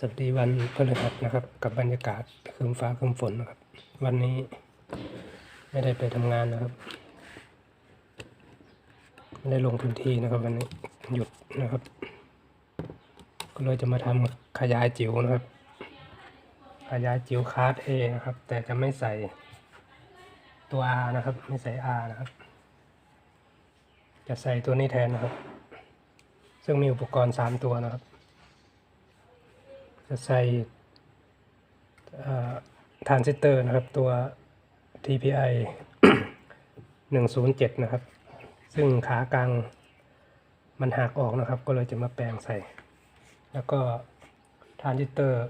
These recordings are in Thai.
สวัสดีวันพฤหัสนะครับ กับบรรยากาศครึ้มฟ้าครึ้มฝนนะครับ วันนี้ไม่ได้ไปทำงานนะครับ ไม่ได้ลงพื้นที่นะครับ วันนี้หยุดนะครับ ก็เลยจะมาทำขยายจิ๋วนะครับ ขยายจิ๋วคาร์ดเอนะครับ แต่จะไม่ใส่ตัว R นะครับ ไม่ใส่ R นะครับ จะใส่ตัวนี้แทนนะครับ ซึ่งมีอุปกรณ์ 3 ตัวนะครับ จะใส่ทรานซิสเตอร์นะครับตัว TPI 107 นะครับ ซึ่งขากลางมันหักออกนะครับ ก็เลยจะมาแปลงใส่ แล้วก็ทรานซิสเตอร์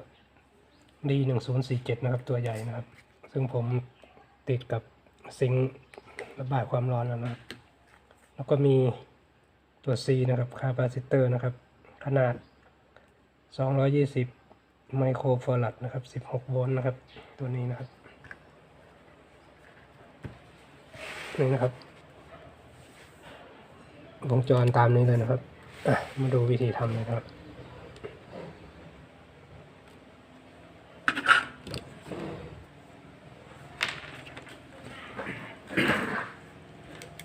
D 1047 นะครับ ตัวใหญ่นะครับ ซึ่งผมติดกับซิงค์ระบายความร้อนแล้วนะครับ แล้วก็มีตัว C นะครับคาปาซิเตอร์นะครับ ขนาด 220 ไมโครฟารัดนะครับ 16 โวลต์นะครับ ตัวนี้นะครับ นี่นะครับ วงจรตามนี้เลยนะครับ มาดูวิธีทำเลยนะครับ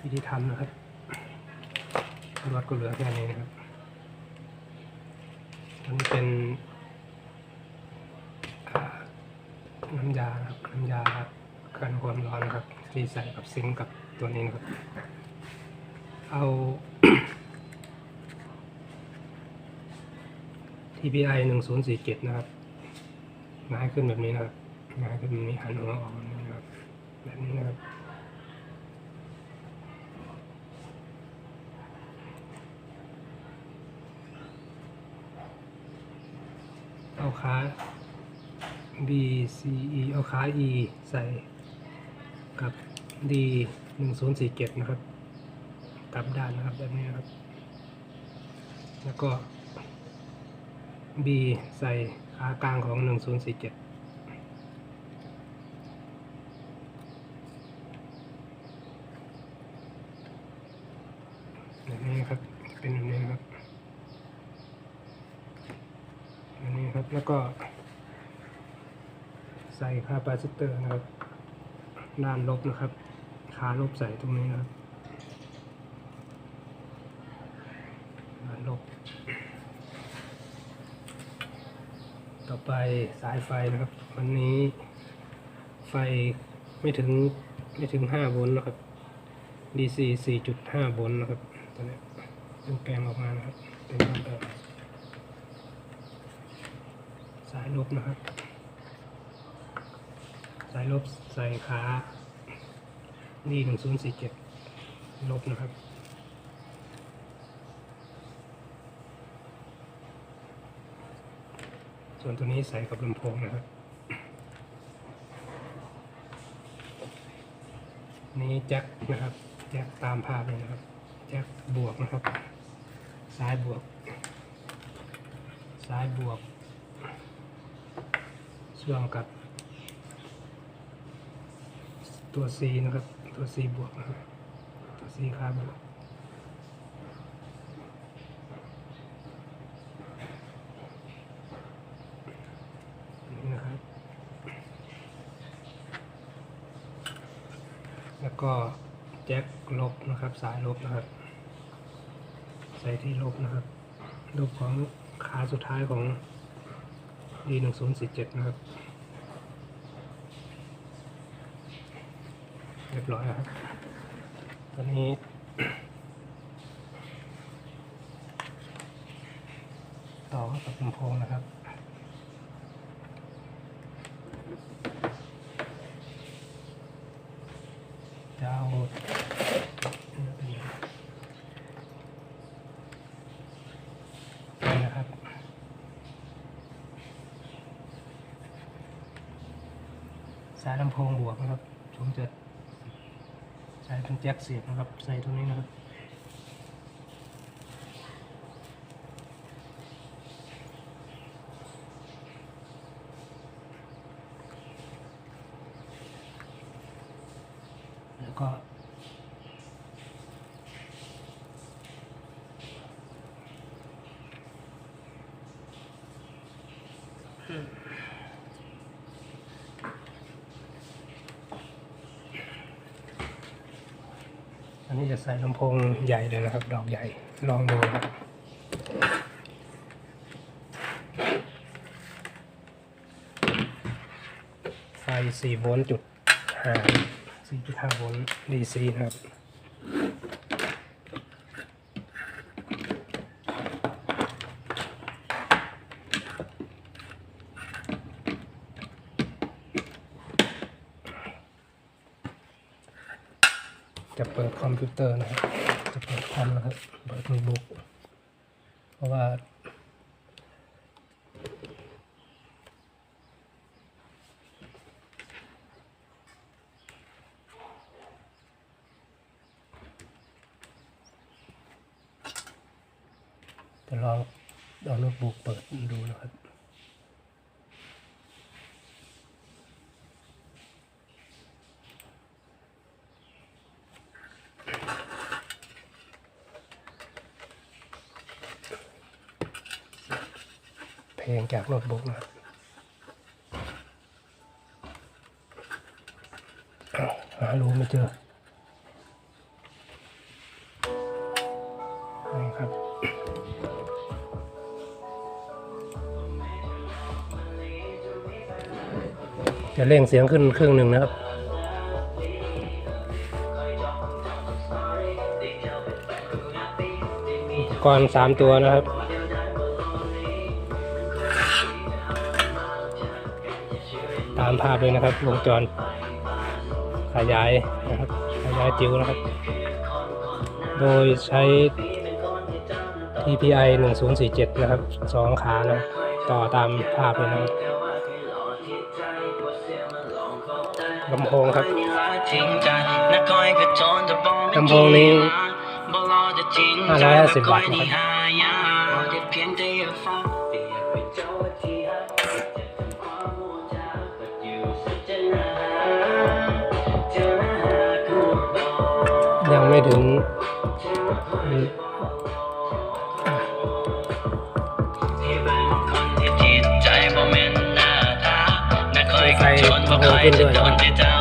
วิธีทำนะครับรถก็เหลือแค่นี้นะครับอันเป็นอ่าน้ำยาครับน้ำยากันความร้อนครับที่ใส่กับซิงกับตัวนี้นะครับ เอา TPI 1047นะครับมาให้ขึ้นแบบนี้นะครับมาให้ขึ้นแบบนี้หันหัวออกแบบนี้นะครับแบบนี้นะครับเอาขา B C E เอาขา E ใส่กับ D 1047 นะครับกลับด้านนะครับแบบนี้นะครับ แล้วก็ B ใส่ขากลางของ 1047แบบนี้ครับ เป็นแบบนี้ครับอันนี้ครับ แล้วก็ ใส่คาปาซิเตอร์นะครับด้านลบนะครับขาลบใส่ตรงนี้นะครับด้านลบ ต่อไปสายไฟนะครับ วันนี้ไฟไม่ถึงไม่ถึงห้าโวลต์นะครับ DC 4.5 โวลต์นะครับตัวนี้เพิ่งแปลงออกมานะครับ เป็นต้นแบบสายลบนะครับ สายลบใส่ขานี่หนึ่งศูนย์สี่เจ็ดลบนะครับ ส่วนตัวนี้ใส่กับลำโพงนะครับ นี่แจ็คนะครับ แจ็คตามภาพเลยนะครับ แจ็คบวกนะครับ ซ้ายบวก ซ้ายบวกเชื่อมกับ ตัว C นะครับ ตัว C บวกนะครับตัว C ค่าบวกนี่นะครับ แล้วก็แจ็คลบนะครับ สายลบนะครับ ใส่ที่ลบนะครับลบของขาสุดท้ายของ D หนึ่งศูนย์สี่เจ็ดนะครับ เรียบร้อยแล้วครับตอนนี้ต่อเข้ากับลำโพงนะครับ จะเอานี่นะครับสายลำโพงบวกนะครับผมจะายเป็นแจ็คเสียบนะครับ ใส่ตรงนี้นะครับแล้วก็ จะใส่ลำโพงใหญ่เลยนะครับ ดอกใหญ่ ลองดูครับไฟ4โวลต์จุด5 4.5โวลต์ DC นะครับ จะ เตอร์นะครับจะเปิดคอมนะครับเปิดโน้ตบุ๊กเพราะว่าจะลองเอาโน้ตบุ๊กเปิดดูนะครับ เพลงจากโน้ตบุ๊กนะครับอ้าหารู้ไม่เจอนี่ครับ จะเร่งเสียงขึ้นครึ่งหนึ่งนะครับอุปกรณ์สามตัวนะครับามภาพเลยนะครับ วงจร ขยายนะครับ ขยายจิ๋วนะครับ โดยใช้ TPI 1047 นะครับสองขานะต่อตามภาพเลยนะครับลำโพงครับลำโพงนี้550วัตต์นะครับ ไม่ถึงไฟลำโพงขึ้นด้วย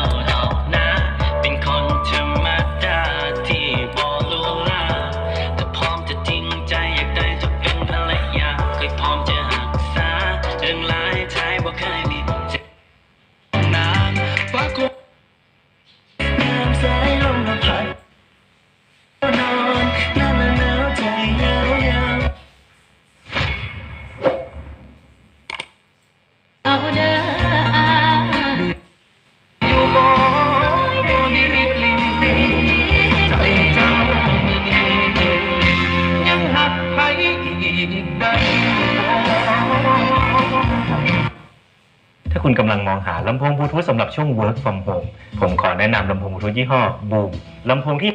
คุณกำลังมองหาลำโพงบลูทูธสำหรับช่วง work from home ผมขอแนะนำลำโพงบลูทูธยี่ห้อ Boom ลำโพงที่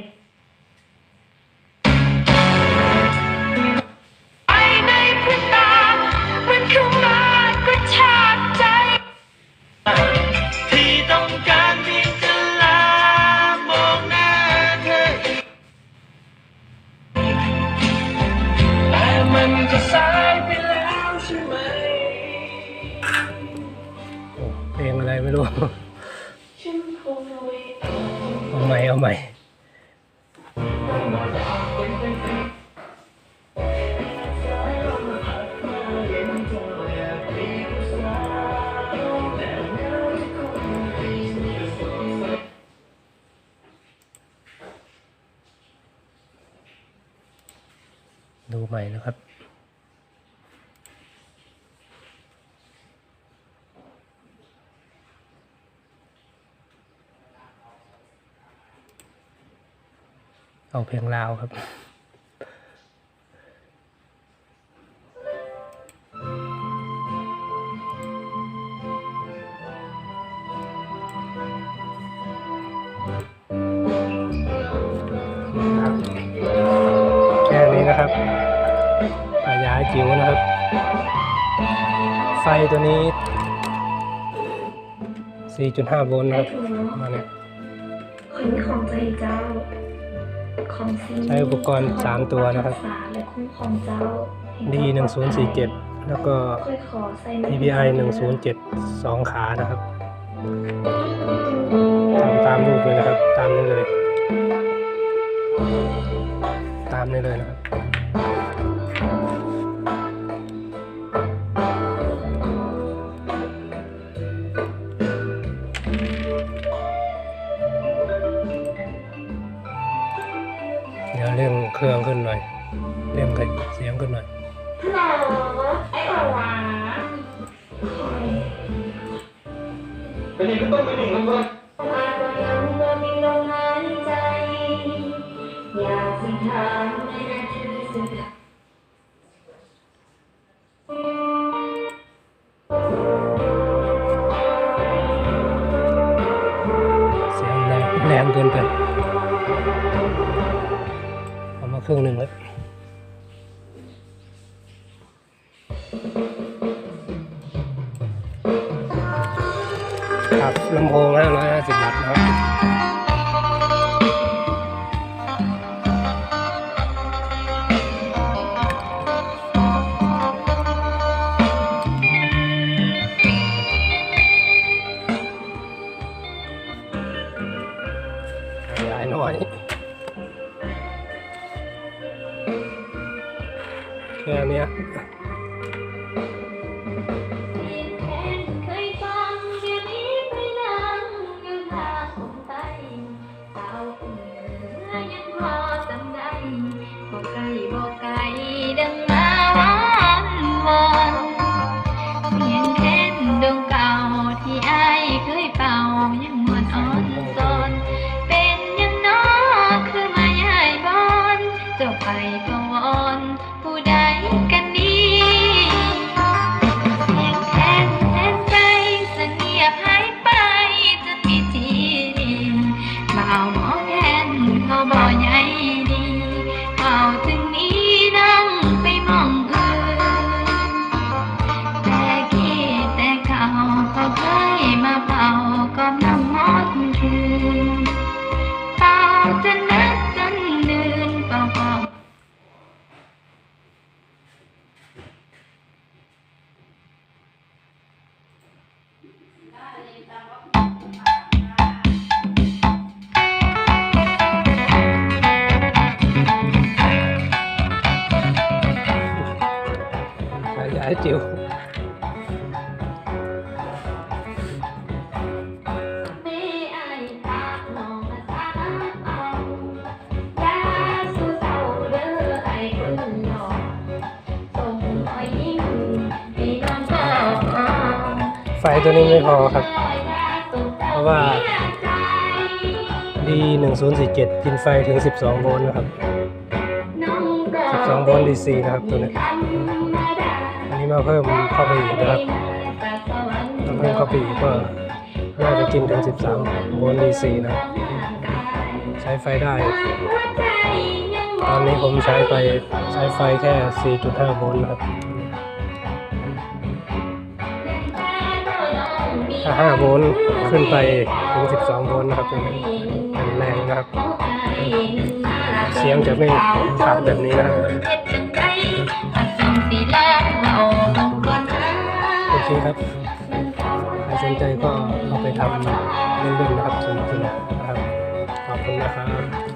ไปในพริบตามันเข้า ดูใหม่นะครับ เอาเพลงลาวครับ นี้นะครับขยายจิ๋วนะครับไฟตัวนี้ 4.5 โวลต์นะครับมาเนี่ยคนของใจเจ้าของสิ่งใช้อุปกรณ์สามตัวนะครับษาและคุ้มครองเจ้า D 1 0 4 7 แล้วก็ค่อยขอใส่ใน TBI 107 2ขานะครับทำตามรูปเลยนะครับ ตามนี้เลย ตามนี้เลยนะครับ เร่งเครื่องขึ้นหน่อยเร่งเสียงขึ้นหน่อยหนอไอ้อ่อนหวานไปนี่ก็ต้องไปหนึ่งแล้วก็อา รึ่งหนึ่งแล้วครับลำโพง550วัตต์นะครับขยายหน่อย แค่เนี้ อาไฟตัวนี้ไม่พอครับ เพราะว่า D 1 0 4 7 กินไฟถึง 12 โวลต์นะครับ 12 โวลต์ DC นะครับตัวนี้ มาเพิ่มเข้าไปอีกนะครับมาเพิ่มเข้าไปอีกก็น่าจะกินถึง 13โวลต์ DC นะใช้ไฟได้ ตอนนี้ผมใช้ไปใช้ไฟแค่ 4.5โวลต์นะครับถ้า5โวลต์ขึ้นไปถึง 12โวลต์นะครับเป็นแรงนะครับ เสียงจะไม่ขาดแบบนี้นะครับ โอเคครับ ใครสนใจก็เอาไปทำเล่นๆนะครับสนุกๆนะครับ ขอบคุณนะครับ